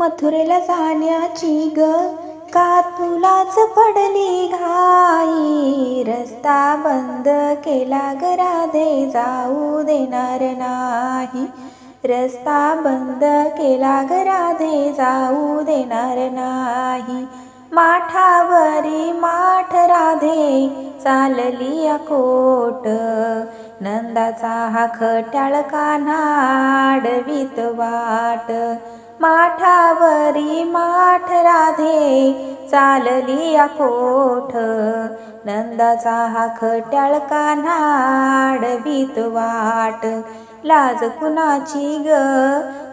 मथुरेला जाण्याची ग. का तुलाच पडली घाई? रस्ता बंद केला ग राधे जाऊ देणार नाही. रस्ता बंद केला ग राधे जाऊ देणार नाही. माठावरी माठ राधे चालली अकोट. नंदाचा हा खट्याळ कानाडवीत वाट. माठावरी माठ राधे चालली अकोठ. नंदाचा हा खट्याळ कानाडवीत वाट. लाज कुणाची ग?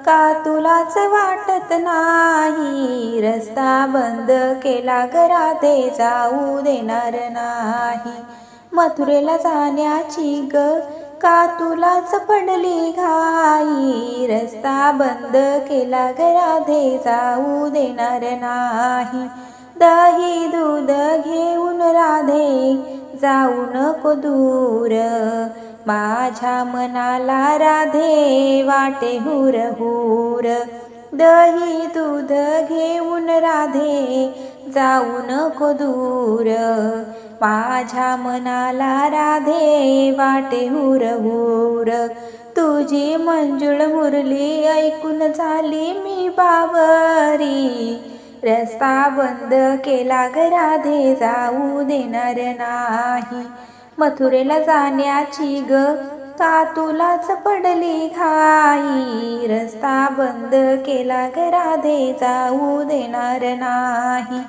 का तुलाच वाटत नाही? रस्ता बंद केला ग राधे जाऊ देणार नाही. मथुरेला जाण्याची ग? का तुलाच पडली घाई? रस्ता बंद केला ग राधे जाऊ देणार नाही. दही दूध घेऊन राधे जाऊ नको दूर. माझ्या मनाला राधे वाटे हुर हुर. दही दूध घेऊन राधे जाऊ नको दूर. माझ्या मनाला राधे वाटे हुर हुर. तुझी मंजुळ मुरली ऐकून झाली मी बावरी. रस्ता बंद केला ग राधे जाऊ देणार नाही. मथुरेला जाण्याची ग का तुलाच पडली घाई? रस्ता बंद केला ग राधे जाऊ देणार नाही.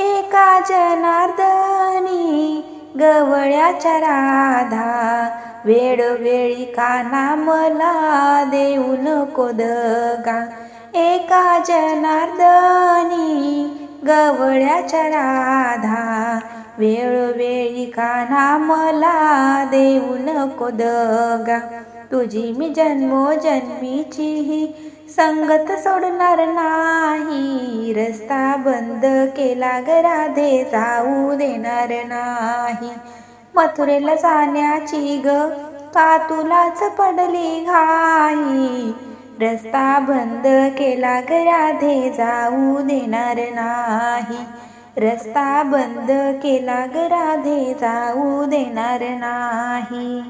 एका जनार्दनी गवळ्याच्या राधा वेळोवेळी काना मला देऊ नको दगा एका जनार्दनी गवळ्याच्या राधा वेळोवेळी काना मला देऊ नको दगा तुझी मी जन्मोजन्मीची ही संगत सोडणार नाही. रस्ता बंद केला गराधे जाऊ देणार नाही. मथुरेला जाण्याची ग का तुलाच पडली घाई? रस्ता बंद केला गराधे जाऊ देणार नाही. रस्ता बंद केला गराधे जाऊ देणार नाही.